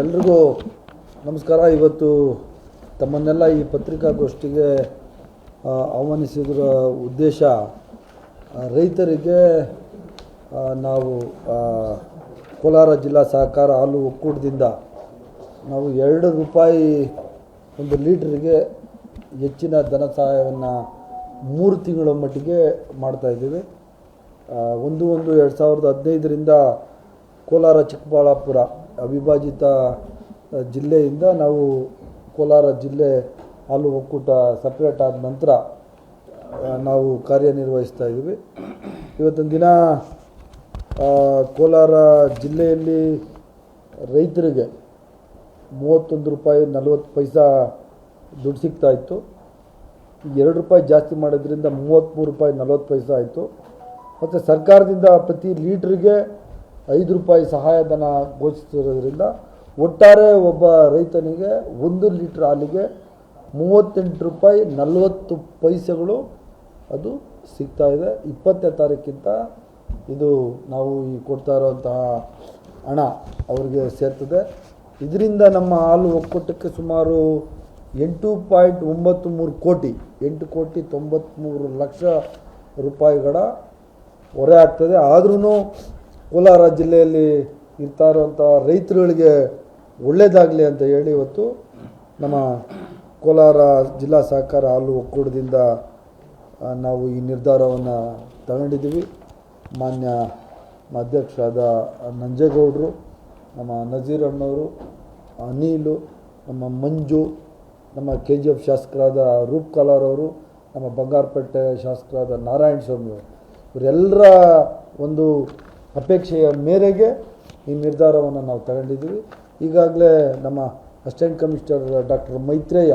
ಎಲ್ರಿಗೂ ನಮಸ್ಕಾರ. ಇವತ್ತು ತಮ್ಮನ್ನೆಲ್ಲ ಈ ಪತ್ರಿಕಾಗೋಷ್ಠಿಗೆ ಆಹ್ವಾನಿಸಿದ್ರ ಉದ್ದೇಶ ರೈತರಿಗೆ ನಾವು ಕೋಲಾರ ಜಿಲ್ಲಾ ಸಹಕಾರ ಹಾಲು ಒಕ್ಕೂಟದಿಂದ ನಾವು ಎರಡು ರೂಪಾಯಿ ಒಂದು ಲೀಟ್ರಿಗೆ ಹೆಚ್ಚಿನ ಧನ ಸಹಾಯವನ್ನು ಮೂರು ತಿಂಗಳ ಮಟ್ಟಿಗೆ ಮಾಡ್ತಾಯಿದ್ದೀವಿ ಒಂದು ಒಂದು ಎರಡು ಸಾವಿರದ ಹದಿನೈದರಿಂದ ಕೋಲಾರ ಚಿಕ್ಕಬಳ್ಳಾಪುರ ಅವಿಭಾಜಿತ ಜಿಲ್ಲೆಯಿಂದ ನಾವು ಕೋಲಾರ ಜಿಲ್ಲೆ ಹಾಲು ಒಕ್ಕೂಟ ಸಪ್ರೇಟ್ ಆದ ನಂತರ ನಾವು ಕಾರ್ಯನಿರ್ವಹಿಸ್ತಾ ಇದ್ದೀವಿ. ಇವತ್ತಿನ ದಿನ ಕೋಲಾರ ಜಿಲ್ಲೆಯಲ್ಲಿ ರೈತರಿಗೆ ಮೂವತ್ತೊಂದು ರೂಪಾಯಿ ನಲವತ್ತು ಪೈಸಾ ದುಡ್ಡು ಸಿಗ್ತಾ ಇತ್ತು. ಎರಡು ರೂಪಾಯಿ ಜಾಸ್ತಿ ಮಾಡೋದ್ರಿಂದ ಮೂವತ್ತ್ಮೂರು ರೂಪಾಯಿ ನಲವತ್ತು ಪೈಸೆ ಆಯಿತು. ಮತ್ತು ಸರ್ಕಾರದಿಂದ ಪ್ರತಿ ಲೀಟ್ರಿಗೆ ಐದು ರೂಪಾಯಿ ಸಹಾಯಧನ ಘೋಷಿಸಿರೋದ್ರಿಂದ ಒಟ್ಟಾರೆ ಒಬ್ಬ ರೈತನಿಗೆ ಒಂದು ಲೀಟ್ರ್ ಹಾಲಿಗೆ ಮೂವತ್ತೆಂಟು ರೂಪಾಯಿ ನಲವತ್ತು ಪೈಸೆಗಳು ಅದು ಸಿಗ್ತಾ ಇದೆ. ಇಪ್ಪತ್ತನೇ ತಾರೀಕಿಂತ ಇದು ನಾವು ಈ ಕೊಡ್ತಾ ಇರೋವಂತಹ ಹಣ ಅವ್ರಿಗೆ ಸೇರ್ತದೆ. ಇದರಿಂದ ನಮ್ಮ ಹಾಲು ಒಕ್ಕೂಟಕ್ಕೆ ಸುಮಾರು ಎಂಟು ಪಾಯಿಂಟ್ ಒಂಬತ್ತು ಮೂರು ಕೋಟಿ, ಎಂಟು ಕೋಟಿ ತೊಂಬತ್ತ್ಮೂರು ಲಕ್ಷ ರೂಪಾಯಿಗಳ ಹೊರೆ ಆಗ್ತದೆ. ಆದ್ರೂ ಕೋಲಾರ ಜಿಲ್ಲೆಯಲ್ಲಿ ಇರ್ತಾ ಇರುವಂಥ ರೈತರುಗಳಿಗೆ ಒಳ್ಳೆಯದಾಗಲಿ ಅಂತ ಹೇಳಿ ಇವತ್ತು ನಮ್ಮ ಕೋಲಾರ ಜಿಲ್ಲಾ ಸಹಕಾರ ಹಾಲು ಒಕ್ಕೂಟದಿಂದ ನಾವು ಈ ನಿರ್ಧಾರವನ್ನು ತಗೊಂಡಿದ್ದೀವಿ. ಮಾನ್ಯ ಅಧ್ಯಕ್ಷರಾದ ನಂಜೇಗೌಡರು, ನಮ್ಮ ನಜೀರ್ ಅಣ್ಣವರು, ಅನಿಲು, ನಮ್ಮ ಮಂಜು, ನಮ್ಮ ಕೆ ಜಿ ಎಫ್ ಶಾಸಕರಾದ ರೂಪ್ ಕಲಾರ್ ಅವರು, ನಮ್ಮ ಬಂಗಾರಪೇಟೆ ಶಾಸಕರಾದ ನಾರಾಯಣ ಸ್ವಾಮಿ ಇವರೆಲ್ಲರ ಒಂದು ಅಪೇಕ್ಷೆಯ ಮೇರೆಗೆ ಈ ನಿರ್ಧಾರವನ್ನು ನಾವು ತಗೊಂಡಿದ್ದೀವಿ. ಈಗಾಗಲೇ ನಮ್ಮ ಅಸಿಸ್ಟೆಂಟ್ ಕಮಿಷನರ್ ಡಾಕ್ಟರ್ ಮೈತ್ರೇಯ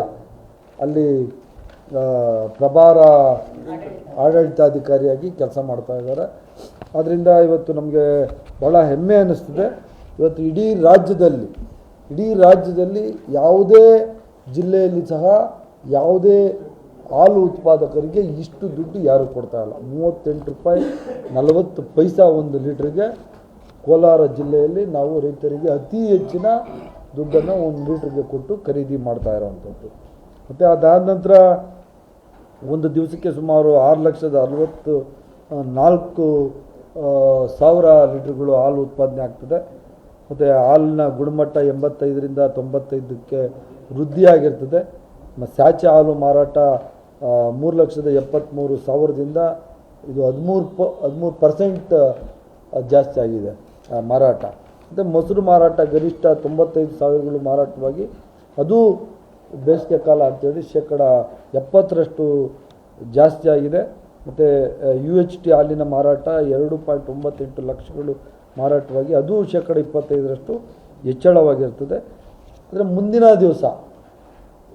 ಅಲ್ಲಿ ಪ್ರಭಾರ ಆಡಳಿತಾಧಿಕಾರಿಯಾಗಿ ಕೆಲಸ ಮಾಡ್ತಾ ಇದ್ದಾರೆ. ಆದ್ದರಿಂದ ಇವತ್ತು ನಮಗೆ ಭಾಳ ಹೆಮ್ಮೆ ಅನ್ನಿಸ್ತದೆ. ಇವತ್ತು ಇಡೀ ರಾಜ್ಯದಲ್ಲಿ ಇಡೀ ರಾಜ್ಯದಲ್ಲಿ ಯಾವುದೇ ಜಿಲ್ಲೆಯಲ್ಲಿ ಸಹ ಯಾವುದೇ ಹಾಲು ಉತ್ಪಾದಕರಿಗೆ ಇಷ್ಟು ದುಡ್ಡು ಯಾರೂ ಕೊಡ್ತಾ ಇಲ್ಲ. ಮೂವತ್ತೆಂಟು ರೂಪಾಯಿ, ನಲವತ್ತು ಪೈಸಾ ಒಂದು ಲೀಟ್ರಿಗೆ ಕೋಲಾರ ಜಿಲ್ಲೆಯಲ್ಲಿ ನಾವು ರೈತರಿಗೆ ಅತಿ ಹೆಚ್ಚಿನ ದುಡ್ಡನ್ನು ಒಂದು ಲೀಟ್ರಿಗೆ ಕೊಟ್ಟು ಖರೀದಿ ಮಾಡ್ತಾ ಇರೋವಂಥದ್ದು. ಮತ್ತು ಅದಾದ ನಂತರ ಒಂದು ದಿವಸಕ್ಕೆ ಸುಮಾರು ಆರು ಲಕ್ಷದ ಅರವತ್ತು ನಾಲ್ಕು ಸಾವಿರ ಲೀಟ್ರ್ಗಳು ಹಾಲು ಉತ್ಪಾದನೆ ಆಗ್ತದೆ. ಮತ್ತು ಹಾಲಿನ ಗುಣಮಟ್ಟ ಎಂಬತ್ತೈದರಿಂದ ತೊಂಬತ್ತೈದಕ್ಕೆ ವೃದ್ಧಿಯಾಗಿರ್ತದೆ. ಸ್ಯಾಚೆ ಹಾಲು ಮಾರಾಟ ಮೂರು ಲಕ್ಷದ ಎಪ್ಪತ್ತ್ಮೂರು ಸಾವಿರದಿಂದ ಇದು ಹದಿಮೂರು ಪ, ಹದಿಮೂರು ಪರ್ಸೆಂಟ್ ಜಾಸ್ತಿ ಆಗಿದೆ ಮಾರಾಟ. ಮತ್ತು ಮೊಸರು ಮಾರಾಟ ಗರಿಷ್ಠ ತೊಂಬತ್ತೈದು ಸಾವಿರಗಳು ಮಾರಾಟವಾಗಿ, ಅದು ಬೇಸಿಗೆ ಕಾಲ ಅಂತೇಳಿ ಶೇಕಡ ಎಪ್ಪತ್ತರಷ್ಟು ಜಾಸ್ತಿ ಆಗಿದೆ. ಮತ್ತು ಯು ಎಚ್ ಟಿ ಹಾಲಿನ ಮಾರಾಟ ಎರಡು ಪಾಯಿಂಟ್ ಒಂಬತ್ತೆಂಟು ಲಕ್ಷಗಳು ಮಾರಾಟವಾಗಿ, ಅದು ಶೇಕಡ ಇಪ್ಪತ್ತೈದರಷ್ಟು ಹೆಚ್ಚಳವಾಗಿರ್ತದೆ. ಅಂದರೆ ಮುಂದಿನ ದಿವಸ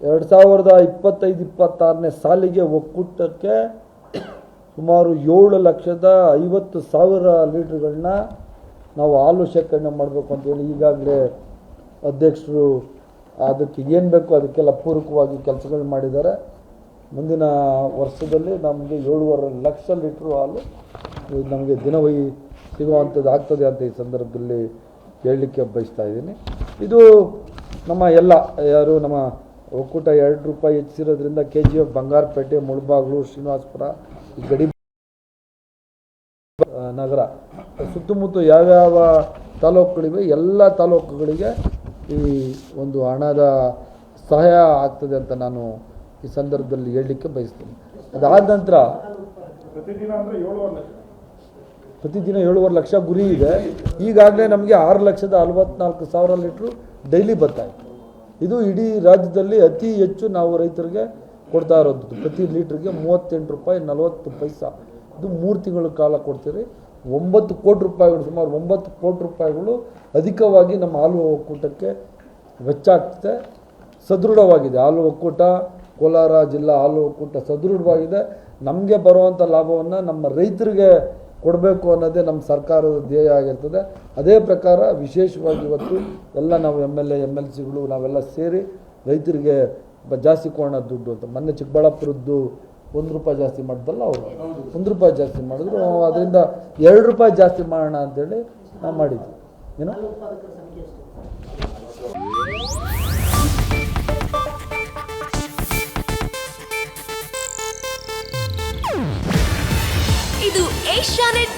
ಎರಡು ಸಾವಿರದ ಇಪ್ಪತ್ತೈದು ಇಪ್ಪತ್ತಾರನೇ ಸಾಲಿಗೆ ಒಕ್ಕೂಟಕ್ಕೆ ಸುಮಾರು ಏಳು ಲಕ್ಷದ ಐವತ್ತು ಸಾವಿರ ಲೀಟ್ರ್ಗಳನ್ನ ನಾವು ಹಾಲು ಶೇಖರಣೆ ಮಾಡಬೇಕು ಅಂತೇಳಿ ಈಗಾಗಲೇ ಅಧ್ಯಕ್ಷರು ಅದಕ್ಕೆ ಏನು ಬೇಕು ಅದಕ್ಕೆಲ್ಲ ಪೂರಕವಾಗಿ ಕೆಲಸಗಳು ಮಾಡಿದ್ದಾರೆ. ಮುಂದಿನ ವರ್ಷದಲ್ಲಿ ನಮಗೆ ಏಳುವರೆ ಲಕ್ಷ ಲೀಟ್ರು ಹಾಲು ನಮಗೆ ದಿನವಹಿ ಸಿಗುವಂಥದ್ದು ಆಗ್ತದೆ ಅಂತ ಈ ಸಂದರ್ಭದಲ್ಲಿ ಹೇಳಲಿಕ್ಕೆ ಬಯಸ್ತಾ ಇದ್ದೀನಿ. ಇದು ನಮ್ಮ ಎಲ್ಲ ಯಾರು ನಮ್ಮ ಒಕ್ಕೂಟ ಎರಡು ರೂಪಾಯಿ ಹೆಚ್ಚಿರೋದ್ರಿಂದ K G F Bangarapete Mulbagal Srinivaspur ಗಡಿ ನಗರ. ಸುತ್ತಮುತ್ತ ಯಾವ್ಯಾವ ತಾಲೂಕುಗಳಿವೆ, ಎಲ್ಲ ತಾಲೂಕುಗಳಿಗೆ ಈ ಒಂದು ಹಣದ ಸಹಾಯ ಆಗ್ತದೆ ಅಂತ ನಾನು ಈ ಸಂದರ್ಭದಲ್ಲಿ ಹೇಳಲಿಕ್ಕೆ ಬಯಸ್ತೀನಿ. ಅದಾದ ನಂತರ ಪ್ರತಿದಿನ ಏಳುವರೆ ಲಕ್ಷ ಗುರಿ ಇದೆ. ಈಗಾಗಲೇ ನಮಗೆ ಆರು ಲಕ್ಷದ ಅರವತ್ನಾಲ್ಕು ಸಾವಿರ ಲೀಟ್ರು ಡೈಲಿ ಬರ್ತಾ ಇತ್ತು. ಇದು ಇಡೀ ರಾಜ್ಯದಲ್ಲಿ ಅತಿ ಹೆಚ್ಚು ನಾವು ರೈತರಿಗೆ ಕೊಡ್ತಾ ಇರೋದು. ಪ್ರತಿ ಲೀಟ್ರಿಗೆ ಮೂವತ್ತೆಂಟು ರೂಪಾಯಿ, ನಲವತ್ತು ಪೈಸಾ. ಇದು ಮೂರು ತಿಂಗಳ ಕಾಲ ಕೊಡ್ತೀರಿ. ಒಂಬತ್ತು ಕೋಟಿ ರೂಪಾಯಿಗಳು, ಸುಮಾರು ಒಂಬತ್ತು ಕೋಟಿ ರೂಪಾಯಿಗಳು ಅಧಿಕವಾಗಿ ನಮ್ಮ ಹಾಲು ಒಕ್ಕೂಟಕ್ಕೆ ವೆಚ್ಚ ಆಗ್ತದೆ. ಸದೃಢವಾಗಿದೆ. ಹಾಲು ಒಕ್ಕೂಟ, ಕೋಲಾರ ಜಿಲ್ಲಾ ಹಾಲು ಒಕ್ಕೂಟ ಸದೃಢವಾಗಿದೆ. ನಮಗೆ ಬರುವಂಥ ಲಾಭವನ್ನು ನಮ್ಮ ರೈತರಿಗೆ ಕೊಡಬೇಕು ಅನ್ನೋದೇ ನಮ್ಮ ಸರ್ಕಾರದ ಧ್ಯೇಯ ಆಗಿರ್ತದೆ. ಅದೇ ಪ್ರಕಾರ ವಿಶೇಷವಾಗಿ ಇವತ್ತು ಎಲ್ಲ ನಾವು M L A M L ಸಿಗಳು ನಾವೆಲ್ಲ ಸೇರಿ ರೈತರಿಗೆ ಜಾಸ್ತಿ ಕೊಡೋಣ ದುಡ್ಡು ಅಂತ. ಮೊನ್ನೆ ಚಿಕ್ಕಬಳ್ಳಾಪುರದ್ದು ಒಂದು ರೂಪಾಯಿ ಜಾಸ್ತಿ ಮಾಡಿದಲ್ಲ ಅವರು? ಒಂದು ರೂಪಾಯಿ ಜಾಸ್ತಿ ಮಾಡಿದ್ರು. ಅದರಿಂದ ಎರಡು ರೂಪಾಯಿ ಜಾಸ್ತಿ ಮಾಡೋಣ ಅಂತೇಳಿ ನಾವು ಮಾಡಿದ್ವಿ. ಏನೋ?